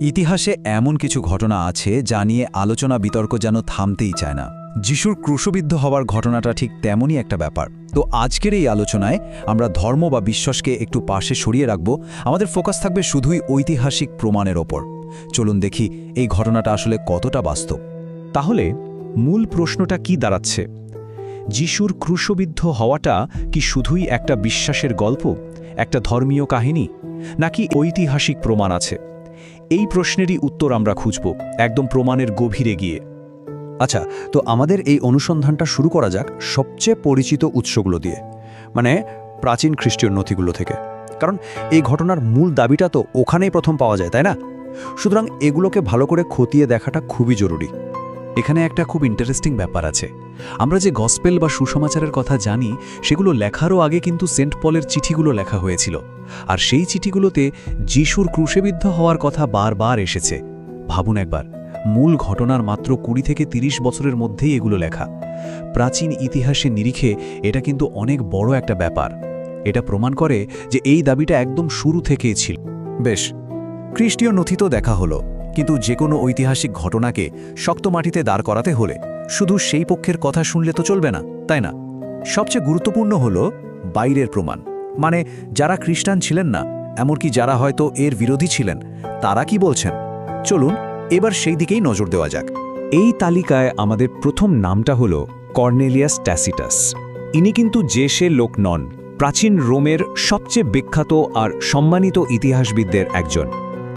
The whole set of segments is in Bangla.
ইতিহাসে এমন কিছু ঘটনা আছে যা নিয়ে আলোচনা বিতর্ক যেন থামতেই চায় না। যিশুর ক্রুশবিদ্ধ হওয়ার ঘটনাটা ঠিক তেমনই একটা ব্যাপার। তো আজকের এই আলোচনায় আমরা ধর্ম বা বিশ্বাসকে একটু পাশে সরিয়ে রাখব। আমাদের ফোকাস থাকবে শুধুই ঐতিহাসিক প্রমাণের ওপর। চলুন দেখি এই ঘটনাটা আসলে কতটা বাস্তব। তাহলে মূল প্রশ্নটা কি দাঁড়াচ্ছে? যিশুর ক্রুশবিদ্ধ হওয়াটা কি শুধুই একটা বিশ্বাসের গল্প? একটা ধর্মীয় কাহিনী? নাকি ঐতিহাসিক প্রমাণ আছে? এই প্রশ্নেরই উত্তর আমরা খুঁজব, একদম প্রমাণের গভীরে গিয়ে। আচ্ছা তো আমাদের এই অনুসন্ধানটা শুরু করা যাক সবচেয়ে পরিচিত উৎসগুলো দিয়ে মানে প্রাচীন খ্রিস্টীয় নথিগুলো থেকে। কারণ এই ঘটনার মূল দাবিটা তো ওখানেই প্রথম পাওয়া যায়, তাই না? সুতরাং এগুলোকে ভালো করে খতিয়ে দেখাটা খুবই জরুরি। এখানে একটা খুব ইন্টারেস্টিং ব্যাপার আছে। আমরা যে গসপেল বা সুসমাচারের কথা জানি, সেগুলো লেখারও আগে কিন্তু সেন্ট পলের চিঠিগুলো লেখা হয়েছিল। আর সেই চিঠিগুলোতে যিশুর ক্রুশেবিদ্ধ হওয়ার কথা বারবার এসেছে। ভাবুন একবার, মূল ঘটনার মাত্র কুড়ি থেকে ৩০ বছরের মধ্যেই এগুলো লেখা। প্রাচীন ইতিহাসে নিরিখে এটা কিন্তু অনেক বড় একটা ব্যাপার। এটা প্রমাণ করে যে এই দাবিটা একদম শুরু থেকেই ছিল। বেশ, খ্রিস্টীয় নথি তো দেখা হলো। কিন্তু যে কোনো ঐতিহাসিক ঘটনাকে শক্ত মাটিতে দাঁড় করাতে হলে শুধু সেই পক্ষের কথা শুনলে তো চলবে না, তাই না? সবচেয়ে গুরুত্বপূর্ণ হল বাইরের প্রমাণ। মানে যারা খ্রিস্টান ছিলেন না, এমনকি যারা হয়তো এর বিরোধী ছিলেন, তারা কি বলছেন? চলুন, এবার সেই দিকেই নজর দেওয়া যাক। এই তালিকায় আমাদের প্রথম নামটা হল কর্নেলিয়াস ট্যাসিটাস। ইনি কিন্তু যে সে লোক নন, প্রাচীন রোমের সবচেয়ে বিখ্যাত আর সম্মানিত ইতিহাসবিদদের একজন।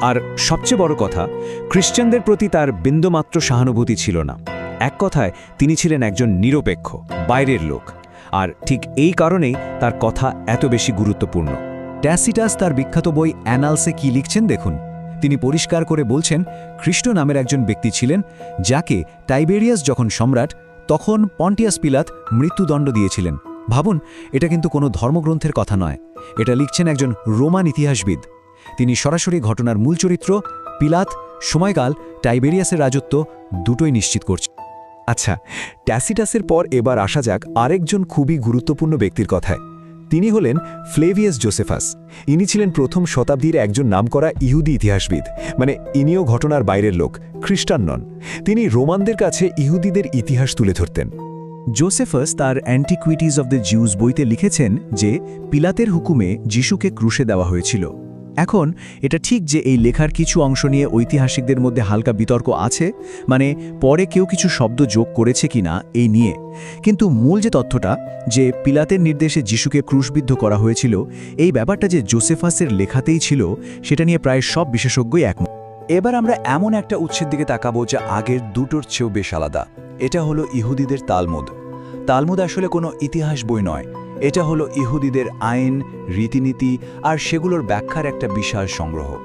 আর সবচেয়ে বড় কথা খ্রিস্টানদের প্রতি তার বিন্দুমাত্র সহানুভূতি ছিল না। এক কথায়, তিনি ছিলেন একজন নিরপেক্ষ, বাইরের লোক। আর ঠিক এই কারণেই তার কথা এত বেশি গুরুত্বপূর্ণ। ট্যাসিটাস তার বিখ্যাত বই অ্যানালসে কি লিখছেন দেখুন। তিনি পরিষ্কার করে বলছেন, খ্রিস্ট নামের একজন ব্যক্তি ছিলেন, যাকে টাইবেরিয়াস যখন সম্রাট, তখন পন্টিয়াস পিলাত মৃত্যুদণ্ড দিয়েছিলেন। ভাবুন, এটা কিন্তু কোনো ধর্মগ্রন্থের কথা নয়। এটা লিখছেন একজন রোমান ইতিহাসবিদ। তিনি সরাসরি ঘটনার মূল চরিত্র, পিলাত, সময়কাল, টাইবেরিয়াসের রাজত্ব দুটোই নিশ্চিত করছে। আচ্ছা ট্যাসিটাসের পর এবার আসা যাক আরেকজন খুবই গুরুত্বপূর্ণ ব্যক্তির কথায়। তিনি হলেন ফ্লেভিয়াস জোসেফাস। ইনি ছিলেন প্রথম শতাব্দীর একজন নামকরা ইহুদি ইতিহাসবিদ মানে ইনিও ঘটনার বাইরের লোক, খ্রিস্টান নন। তিনি রোমানদের কাছে ইহুদিদের ইতিহাস তুলে ধরতেন। জোসেফাস তার অ্যান্টিকুইটিজ অব দ্য জিউস বইতে লিখেছেন যে, পিলাতের হুকুমে যিশুকে ক্রুশে দেওয়া হয়েছিল। এখন এটা ঠিক যে এই লেখার কিছু অংশ নিয়ে ঐতিহাসিকদের মধ্যে হালকা বিতর্ক আছে মানে পরে কেউ কিছু শব্দ যোগ করেছে কিনা এই নিয়ে। কিন্তু মূল যে তথ্যটা, যে পিলাতের নির্দেশে যিশুকে ক্রুশবিদ্ধ করা হয়েছিল, এই ব্যাপারটা যে জোসেফাসের লেখাতেই ছিল, সেটা নিয়ে প্রায় সব বিশেষজ্ঞই একমত। এবার আমরা এমন একটা উৎসের দিকে তাকাবো যা আগের দুটোর চেয়েও বেশ আলাদা। এটা হলো ইহুদিদের তালমুদ। তালমুদ আসলে কোনো ইতিহাস বই নয় এটা হলো ইহুদিদের আইন, রীতিনীতি আর সেগুলোর ব্যাখ্যার একটা বিশাল সংগ্রহ।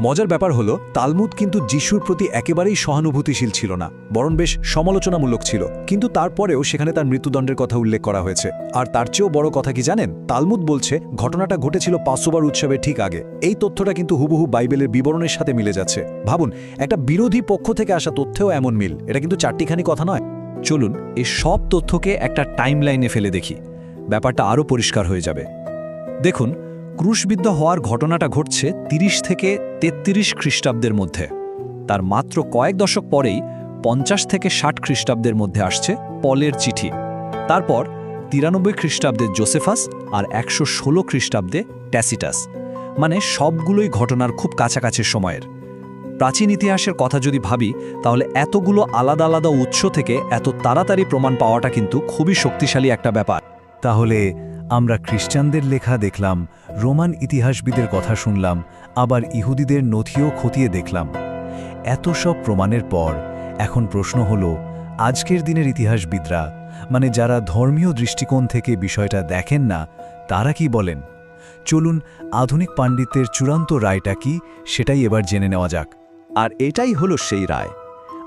মজার ব্যাপার হলো, তালমুদ কিন্তু যিশুর প্রতি একেবারেই সহানুভূতিশীল ছিল না, বরং বেশ সমালোচনামূলক ছিল। কিন্তু তারপরেও সেখানে তার মৃত্যুদণ্ডের কথা উল্লেখ করা হয়েছে। আর তার চেয়েও বড় কথা কি জানেন? তালমুদ বলছে, ঘটনাটা ঘটেছিল পাঁচশোবার উৎসবের ঠিক আগে। এই তথ্যটা কিন্তু হুবহু বাইবেলের বিবরণের সাথে মিলে যাচ্ছে। ভাবুন, একটা বিরোধী পক্ষ থেকে আসা তথ্যেও এমন মিল। এটা কিন্তু চারটিখানি কথা নয়। চলুন এই সব তথ্যকে একটা টাইমলাইনে ফেলে দেখি। ব্যাপারটা আরও পরিষ্কার হয়ে যাবে। দেখুন, ক্রুশবিদ্ধ হওয়ার ঘটনাটা ঘটছে ৩০ থেকে ৩৩ খ্রিস্টাব্দের মধ্যে। তার মাত্র কয়েক দশক পরেই পঞ্চাশ থেকে ষাট খ্রিস্টাব্দের মধ্যে আসছে পলের চিঠি। তারপর তিরানব্বই খ্রিস্টাব্দে জোসেফাস আর একশো ষোলো খ্রিস্টাব্দে ট্যাসিটাস। মানে সবগুলোই ঘটনার খুব কাছাকাছি সময়ের। প্রাচীন ইতিহাসের কথা যদি ভাবি, তাহলে এতগুলো আলাদা আলাদা উৎস থেকে এত তাড়াতাড়ি প্রমাণ পাওয়াটা কিন্তু খুবই শক্তিশালী একটা ব্যাপার। তাহলে আমরা খ্রিস্টানদের লেখা দেখলাম, রোমান ইতিহাসবিদের কথা শুনলাম, আবার ইহুদিদের নথিও খতিয়ে দেখলাম। এত সব প্রমাণের পর এখন প্রশ্ন হল, আজকের দিনের ইতিহাসবিদরা মানে যারা ধর্মীয় দৃষ্টিকোণ থেকে বিষয়টা দেখেন না, তারা কি বলেন? চলুন আধুনিক পাণ্ডিত্যের চূড়ান্ত রায়টা কি, সেটাই এবার জেনে নেওয়া যাক। আর এটাই হলো সেই রায়।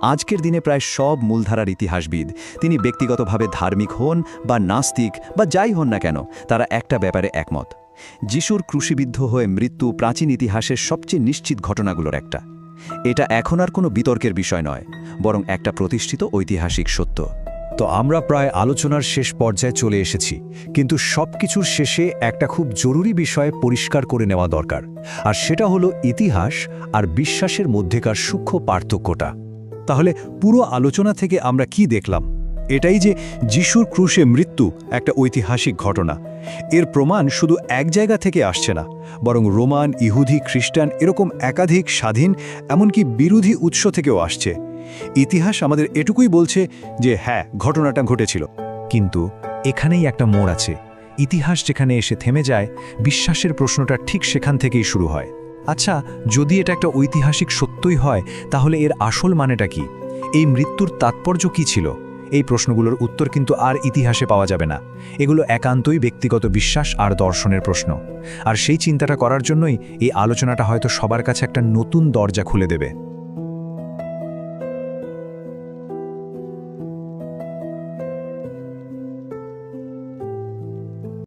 আজকের দিনে প্রায় সব মূলধারার ইতিহাসবিদ, তিনি ব্যক্তিগতভাবে ধার্মিক হন বা নাস্তিক বা যাই হন না কেন, তারা একটা ব্যাপারে একমত। যিশুর ক্রুশিবিদ্ধ হয়ে মৃত্যু প্রাচীন ইতিহাসের সবচেয়ে নিশ্চিত ঘটনাগুলোর একটা। এটা এখন আর কোনো বিতর্কের বিষয় নয়, বরং একটা প্রতিষ্ঠিত ঐতিহাসিক সত্য। তো আমরা প্রায় আলোচনার শেষ পর্যায়ে চলে এসেছি, কিন্তু সব কিছুর শেষে একটা খুব জরুরি বিষয় পরিষ্কার করে নেওয়া দরকার, আর সেটা হলো ইতিহাস আর বিশ্বাসের মধ্যেকার সূক্ষ্ম পার্থক্যটা। তাহলে পুরো আলোচনা থেকে আমরা কি দেখলাম? এটাই যে যিশুর ক্রুশে মৃত্যু একটা ঐতিহাসিক ঘটনা। এর প্রমাণ শুধু এক জায়গা থেকে আসছে না, বরং রোমান, ইহুদি, খ্রিস্টান এরকম একাধিক স্বাধীন, এমনকি বিরোধী উৎস থেকেও আসছে। ইতিহাস আমাদের এটুকুই বলছে যে হ্যাঁ ঘটনাটা ঘটেছিল। কিন্তু এখানেই একটা মোড় আছে। ইতিহাস যেখানে এসে থেমে যায়, বিশ্বাসের প্রশ্নটা ঠিক সেখান থেকেই শুরু হয়। আচ্ছা যদি এটা একটা ঐতিহাসিক সত্যই হয়, তাহলে এর আসল মানেটা কি? এই মৃত্যুর তাৎপর্য কি ছিল? এই প্রশ্নগুলোর উত্তর কিন্তু আর ইতিহাসে পাওয়া যাবে না। এগুলো একান্তই ব্যক্তিগত বিশ্বাস আর দর্শনের প্রশ্ন। আর সেই চিন্তাটা করার জন্যই এই আলোচনাটা হয়তো সবার কাছে একটা নতুন দরজা খুলে দেবে।